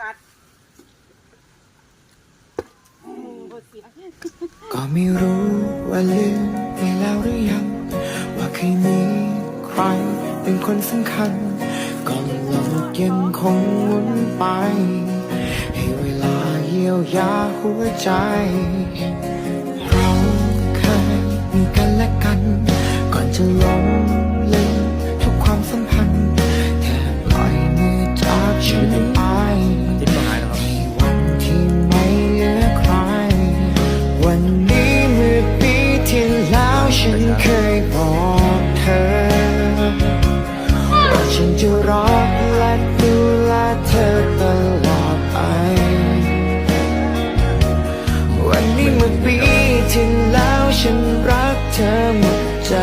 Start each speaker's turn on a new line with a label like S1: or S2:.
S1: กัดก็ไม่รู้ว่าลืมไปแล้วหรือยัง ว่าเคยมีใครเป็นคนสำคัญก่อนโลกยังคงหมุนไป ให้เวลาเยียวยาหัวใจ ฉันจะรักและดูแลเธอตลอดไป วันนี้เมื่อปีที่แล้วฉันรักเธอหมดใจ